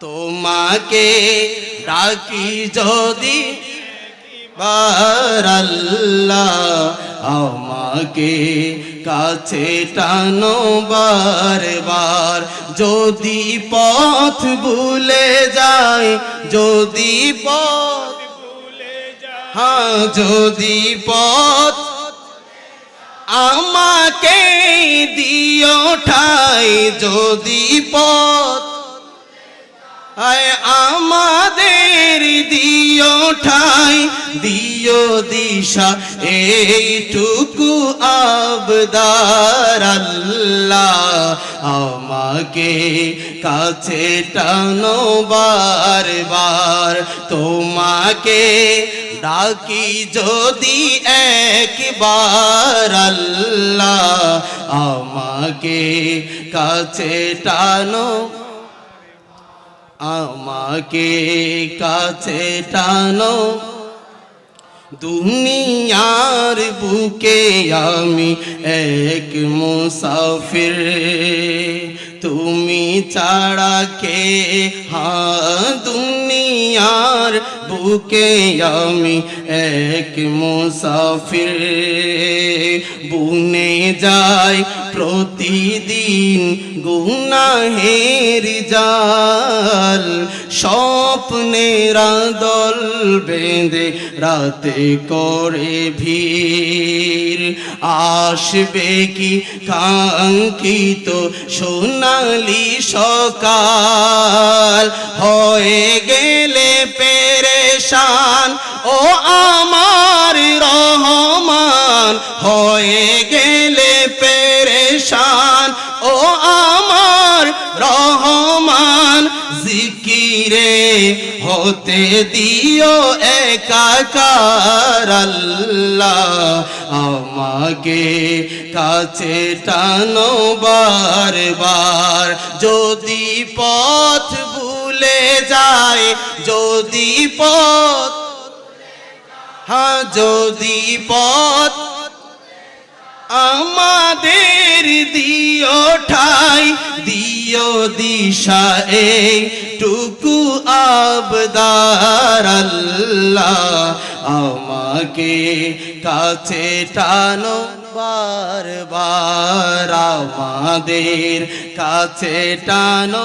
তোমাকে ডাকি যদি বারাল্লাহ আমাকে কাছে টানো বারবার। যদি পথ ভুলে যায়, যদি পথ হ্যাঁ যদি পথ আমাকে দিও ঠাই, যদি পথ আয় আমাদের দিও ঠাই, দিও দিশা, এইটুকু আবদার আল্লাহ আমাকে কাছে টানো বারবার। তোমাকে ডাকি যদি একবার আল্লাহ আমাকে কাছে টানো আমাকে কাছে টানো। দুনিয়ার বুকে আমি এক মুসাফির। তুমি ছাড়া কে? হ্যাঁ দুনিয়ার বুকে আমি এক মুসাফির। বুনে যায় প্রতিদিন গুনাহের জাল, স্বপ্নের দল বেঁধে রাতে করে ভিড়। আসবে কি কাঙ্ক্ষিত সোনালি সকাল? হয়ে গেলে পেরেশান, ও আমার রহমান। হয়ে গেলে পেরেশান, ও হতে দিও একাকার আল্লাহ। আমাকে কাছে টানো বারবার। যদি পথ ভুলে যায়, যদি পথ হ্যাঁ যদি পথ আমাদের দিও ঠাই, দিও দিশা এই টুকু আবদার আল্লাহ। আমাকে কাছে টানো বারবার, আমাদের কাছে টানো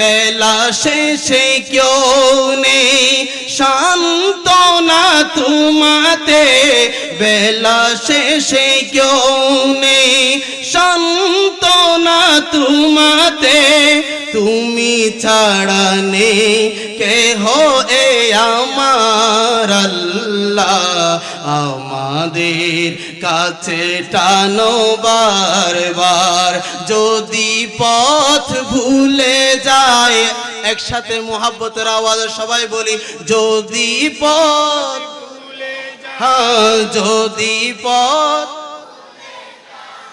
বেলা শেষে কেউ নেই। শান্তনা তোমাতে বেলা শেষে কেউ নেই। শান্তনা তোমাতে তুমি ছাড়া নেই। কেহ এ আমার আল্লাহ আমাদের কাছে টানো বারবার। যদি পথ ভুলে যায় একসাথে মোহাব্বতের আওয়াজ সবাই বলি যদি পথ হ্যাঁ যদি পথ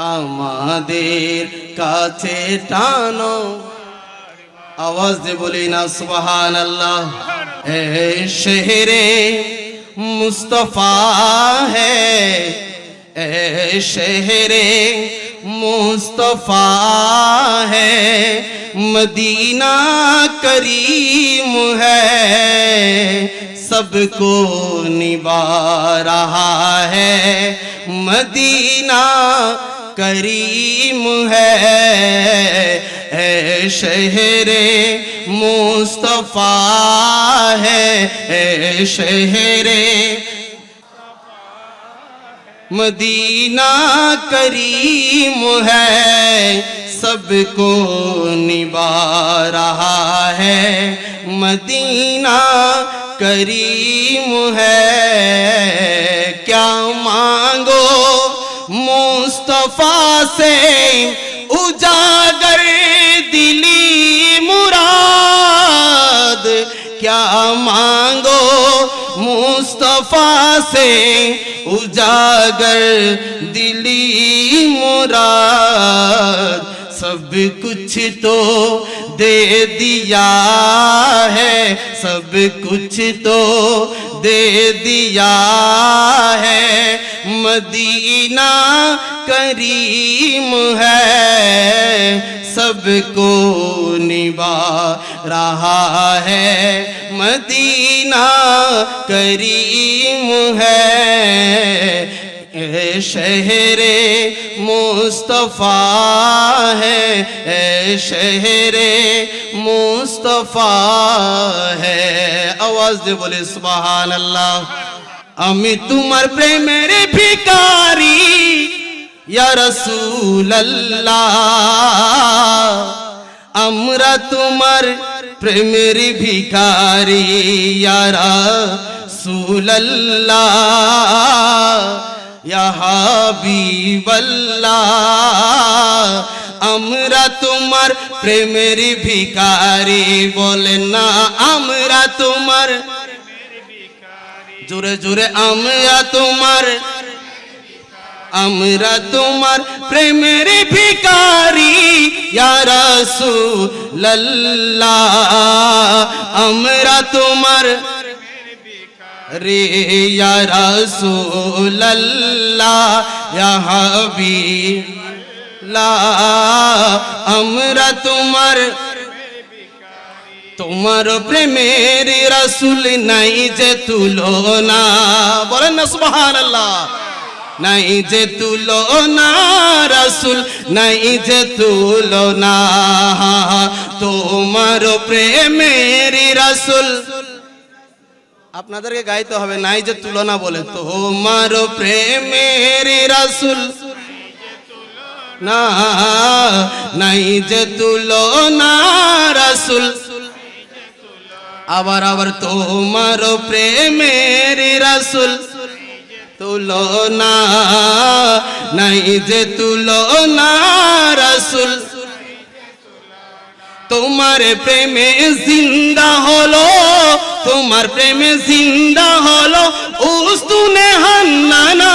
আমাদের কাছে টানো। আওয়াজ দিয়ে বলি না সুবাহান আল্লাহ শহরে মুস্তফা হে। شہرے مصطفیٰ ہے مدینہ کریم ہے سب کو نبھا رہا ہے مدینہ کریم ہے اے شہر مصطفیٰ ہے اے شہر مدینہ کریم ہے سب کو نبھا رہا ہے مدینہ کریم ہے کیا مانگو مصطفیٰ سے اجاگر دلی مراد کیا مانگو مصطفیٰ سے اجاگر دلی مراد؟ سب کچھ تو دے دیا ہے، سب کچھ تو دے دیا ہے۔ مدینہ کریم ہے، سب کو نبھا رہا ہے۔ مدینہ کریم ہے۔ اے شہر مصطفیٰ ہے۔ اے شہر مصطفیٰ ہے۔ آواز دے بولے، سبحان اللہ۔ আমি তোমার প্রেমের ভিকারি রাসূলুল্লাহ। আমরা তোমার প্রেমের ভিকারি হাবিবাল্লাহ। আমরা তোমার প্রেমের ভিকারি বলেন না, আমরা তোমার জোরে জোরে আমরা তোমার আমরা তোমার প্রেমের ভিকারি ইয়া রাসূলুল্লাহ। আমরা তোমার রে ইয়া রাসূলুল্লাহ, ইয়া হাবিবাল্লাহ। আমরা তোমার তোমার প্রেমের রাসুল নাই যে তুলনা। বলেন না আল্লাহ নাই যে তুলনা, রাসুল নাই যে তুলো তুলনা। তোমার প্রেমের রাসুল। আপনাদেরকে গাইতে হবে, নাই যে তুলনা বলে। তোমার প্রেমের রাসুল। না, নাই যে তুলনা, রাসুল। আবার আবার তোমার প্রেমের রাসুল তুলনা নাই যে তুলনা রাসুল। তোমার প্রেমে জিন্দা হলো তোমার প্রেমে জিন্দা হলো উস্তুনে হান্নানা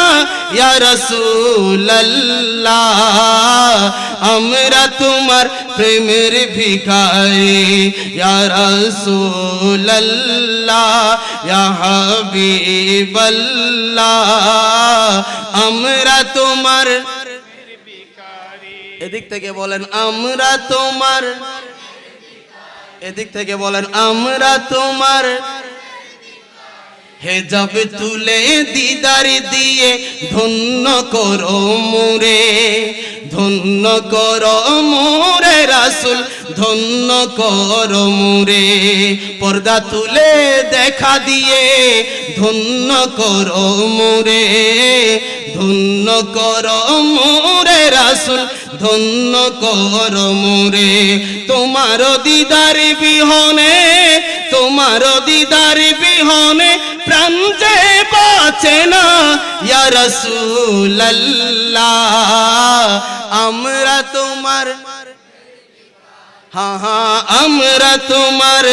ইয়া রাসূলুল্লাহ আমরা তোমার প্রেমের ভিখারি ইয়া রাসূলুল্লাহ ইয়া হাবিবাল্লাহ আমরা তোমার এদিক থেকে বলেন আমরা তোমার এদিক থেকে বলেন, আমরা তোমার হেজাব তুলে দিদার দিয়ে ধন্য করো মোরে, ধন্য করো মোরে রাসুল, ধন্য করো মোরে। পর্দা তুলে দেখা দিয়ে ধন্য করো মোরে ধন্য করো মোরে রাসুল, ধন্য কর মোরে। তোমার দিদার বিহনে, তোমার দিদার বিহনে প্রাণ যে বাঁচে না। রাসূলুল্লাহ, আমরা তোমার হ্যাঁ হ্যাঁ আমরা তোমার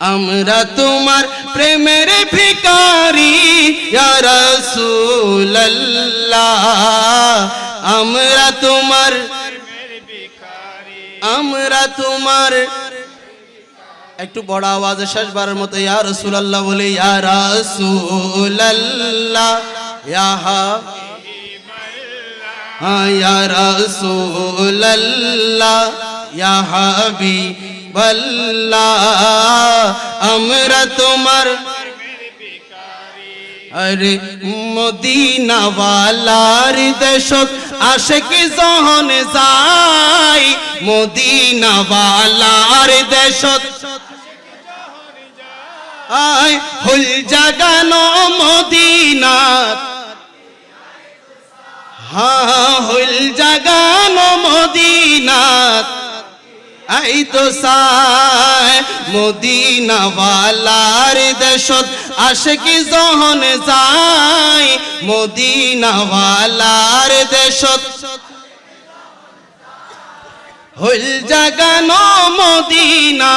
আমরা তোমার প্রেমের ভিকারি রাসূলুল্লাহ। আমরা তোমার আমরা তোমার একটু বড় আওয়াজে শেষবারের মতো ইয়া রাসূলুল্লাহ বলে ইয়া রাসূলুল্লাহ। ইয়া হা হ্যাঁ, ইয়া হাবিবাল্লাহ আমরা তোমার আরে মদিনাওয়ালার দেশত আশেক জহন যাই মদিনা বালার দেশত। আয়, হুল জাগানো মদিনাত। হ্যাঁ হুল জাগানো মদিনাত। এই তো সায় মদিনা ওয়ালার দেশত আশকি জহন যায় মদিনা ওয়ালার দেশত। হুল জাগানো মদিনা।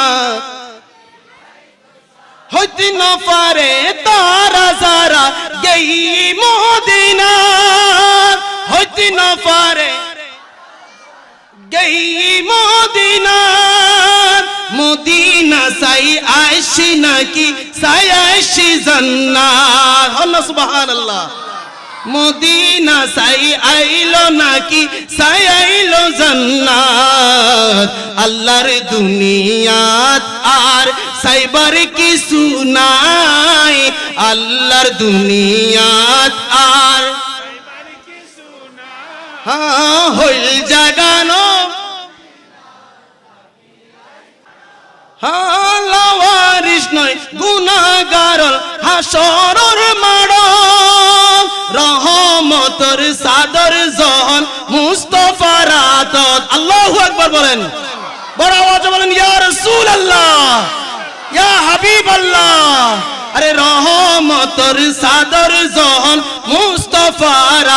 হইতে না পারে তারা যারা গেই মদিনা। হইতে না পারে গেই মদিনা মদিনা সাই আইসি নাকি? সাই আইসি জান্নাত আল্লাহ সুবহানাল্লাহ। মদিনা সাই আইলো নাকি? সাই আইলো জান্নাত আল্লাহর দুনিয়াত আর সাইবার কিছু নাই। আল্লাহর দুনিয়াত আর হ্যাঁ হইল জাগানো হ্যাঁ লাওয়ারিস নয় মাড় রহমতর সাদর জহন মুস্তফার আদত আল্লাহু আকবার বলেন। বড় আওয়াজে বলেন, ইয়া রাসূলুল্লাহ, ইয়া হাবিবাল্লাহ। আরে রহমতর সাদর জহন মুস্তফার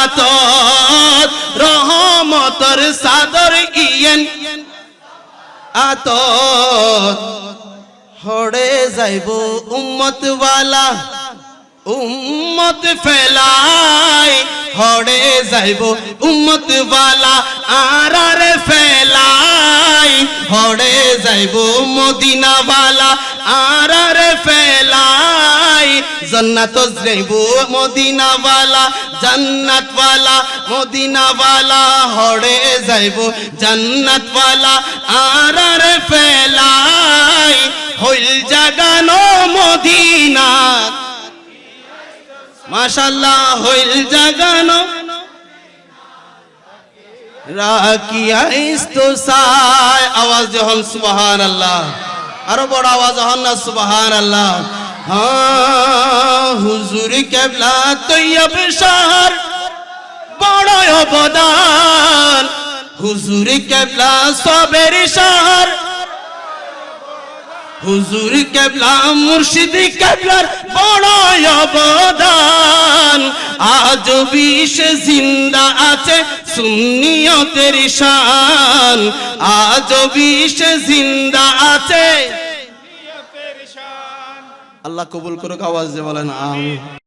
আতত হড়ে যাইব উম্মত ওয়ালা উম্মত ফেলাই। হড়ে যাইব উম্মত ওয়ালা আর আর হড়ে যাইব মদিনা ওয়ালা আর আর ফেলাই। জান্নাত যাইব মদিনা ওয়ালা জান্নাত ওয়ালা মদিনা ওয়ালা হড়ে যাইব জান্নাত ওয়ালা আর আর ফেলাই। হইল জাগানো মদিনা। মাশাল্লাহ হইল জাগানো রাকিয়া ইস্তসায়, আওয়াজ যখন সুবহান আল্লাহ আরও বড় আওয়াজ হন না সুবহান আল্লাহ হুজুর কেবলা তৈয়ব শহর বড় অবদান। হুজুর কেবলা সবের শহর। হুজুর কেবলা মুর্শিদ কেবলার বড় অবদান। আজ বিশ জিন্দা আছে সুন্নিয়তের শান আজ বিশ জিন্দা আছে। আল্লাহ কবুল করুক আওয়াজ দিয়ে বলেন আমিন।